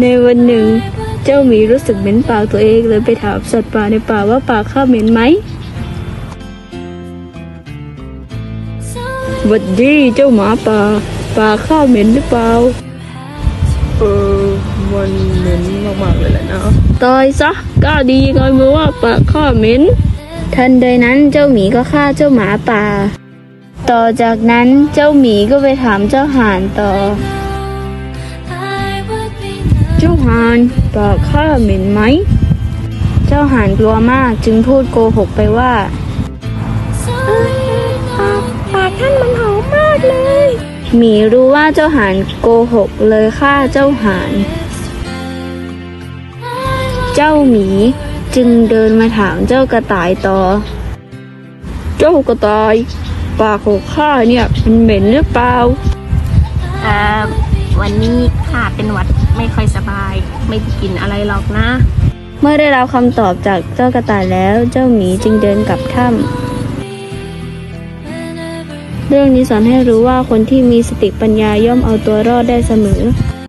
ในวันหนึ่ง เจ้าหมีรู้สึกเหม็นปากตัวเองเลยไปถามสัตว์ป่าในป่าว่าปากข้าเหม็นไหมหวัดดีเจ้าหมาป่าปากข้าเหม็นหรือเปล่าเออมันเหม็นมากๆเลยแหละนะตายซะกล้าดีไงมาว่าปากข้าเหม็นทันใดนั้นเจ้าหมีก็ฆ่าเจ้าหมาป่า ต่อจากนั้นเจ้าหมีก็ไปถามเจ้าห่านต่อเจ้าห่านปากข้าเหม็นไหม เจ้าห่านกลัวมากจึงพูดโกหกไปว่าปากท่านมันหอมมากเลยหมีรู้ว่าเจ้าห่านโกหกเลยฆ่าเจ้าห่านเจ้าหมีจึงเดินมาถามเจ้ากระต่ายต่อ เจ้ากระต่ายปากของข้าเนี่ยมันเหม็นหรือเปล่าเอ่อวันนี้ข้าเป็นหวัดไม่ค่อยสบาย ไม่ได้กินอะไรหรอกนะ เมื่อได้รับคำตอบจากเจ้ากระต่ายแล้วเจ้าหมีจึงเดินกลับถ้ำเรื่องนี้สอนให้รู้ว่าคนที่มีสติปัญญาย่อมเอาตัวรอดได้เสมอ